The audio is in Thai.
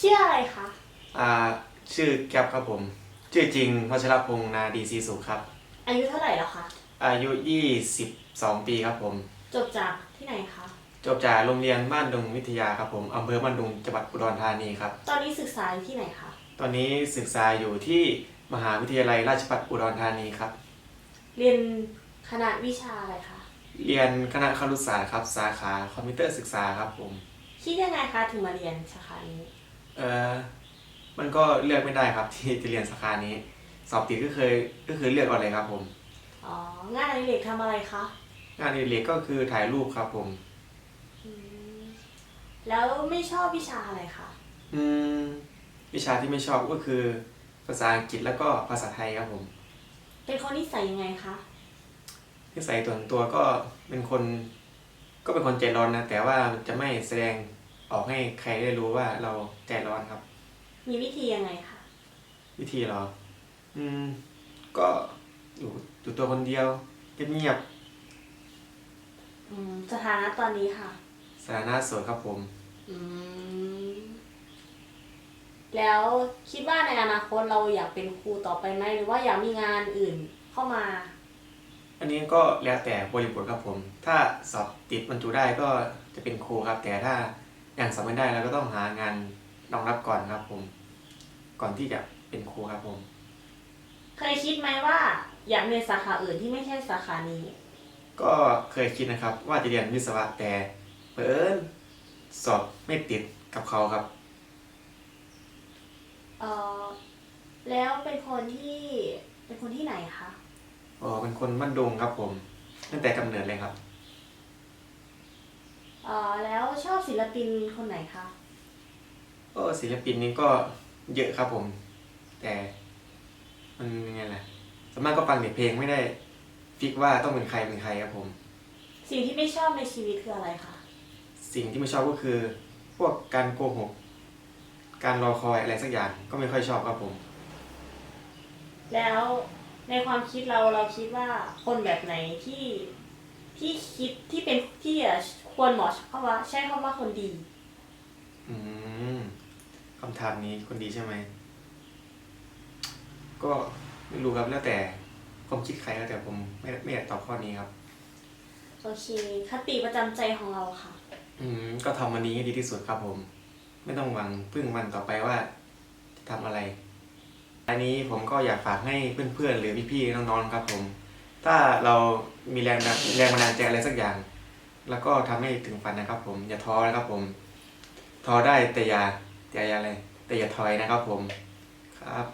ชื่ออะไรคะ อ่าชื่อแก๊ปครับผม ชื่อจริงวัชรพงษ์นาดีศรีสุขครับ อายุเท่าไหร่แล้วคะ อายุ 22 ปีครับผม จบจากที่ไหนคะ จบจากโรงเรียนบ้านดุงวิทยาครับผมอำเภอบ้านดุงจังหวัดอุดรธานีครับ ตอนนี้ศึกษาอยู่ที่ไหนคะ ตอนนี้ศึกษาอยู่ที่มหาวิทยาลัยราชภัฏอุดรธานีครับ เรียนคณะวิชาอะไรคะ เรียนคณะครุศาสตร์ครับ สาขาคอมพิวเตอร์ศึกษาครับผม คิดยังไงคะถึงมาเรียนสาขานี้ เออมันก็เลือกไม่ได้ครับ ที่จะเรียนสาขานี้ สอบติดก็เคยก็คือเลือกเอาเลยครับ ผม อ๋อ งานอดิเรกทำอะไรคะ งานอดิเรกก็คือถ่ายรูปครับ ผม อืม แล้วไม่ชอบวิชาอะไรคะ อืม วิชาที่ไม่ชอบก็คือ ภาษาอังกฤษแล้วก็ภาษาไทยครับผมเป็นคนนิสัยยังไงคะ นิสัยส่วนตัวก็เป็นคน ก็เป็นคนใจร้อนนะแต่ว่าจะไม่แสดง ออกให้ใครได้รู้ว่าเราใจร้อนครับ มีวิธียังไงคะวิธีเหรออืม ก็อยู่อยู่ตัวคนเดียวเงียบอืมสถานะตอนนี้ค่ะ ๆสถานะโสดครับผม อืมแล้วคิดว่าในอนาคตเราอยากเป็นครูต่อไปไหมหรือว่าอยากมีงานอื่นเข้ามา อันนี้ก็แล้วแต่บริบทครับผม ถ้าสอบติดบรรจุได้ก็จะเป็นครูครับ แต่ถ้า ยังสอบไม่ได้เราก็ต้องหางานรองรับก่อนครับผม ก่อนที่จะเป็นครูครับผม เคยคิดไหมว่า อยากเรียนสาขาอื่นที่ไม่ใช่สาขานี้ ก็เคยคิดนะครับ ว่าจะเรียนวิศวะแต่เผอิญสอบไม่ติดกับเขาครับ เออแล้วเป็นคนที่เป็นคนที่ไหนคะ อ๋อเป็นคนบ้านดุงครับผม ตั้งแต่กำเนิดเลยครับ เออแล้วชอบศิลปินคนไหนคะ ก็ศิลปินนี้ก็เยอะครับผม แต่มันยังไงล่ะสวนมากก็ฟังแต่เพลงไม่ได้ฟิกว่าต้องเป็นใครเป็นใครครับผม สิ่งที่ไม่ชอบในชีวิตคืออะไรคะ สิ่งที่ไม่ชอบก็คือ พวกการโกหก การรอคอยอะไรสักอย่างก็ไม่ค่อยชอบครับผม แล้วในความคิดเราเราคิดว่าคนแบบไหนที่ ที่คิดที่เป็นที่อะควรเหมาะคำว่าใช้คำว่าคนดี อืมคำถามนี้คนดีใช่ไหม ก็ไม่รู้ครับแล้วแต่ความคิดใครแล้วแต่ผมไม่ไม่อยากตอบข้อนี้ครับ โอเค คติประจำใจของเราค่ะ อืมก็ทำวันนี้ให้ดีที่สุดครับผม ไม่ต้องหวังพึ่งวันต่อไปว่าจะทำอะไร อันนี้ผมก็อยากฝากให้เพื่อนๆหรือพี่ๆน้องๆครับผม ถ้าเรามีแรงแรงบันดาลใจอะไรสักอย่าง แล้วก็ทำให้ถึงฝันนะครับ ผมอย่าท้อนะครับผมท้อได้แต่อย่าแต่อย่าอะไรแต่อย่าถอยนะครับผมครับ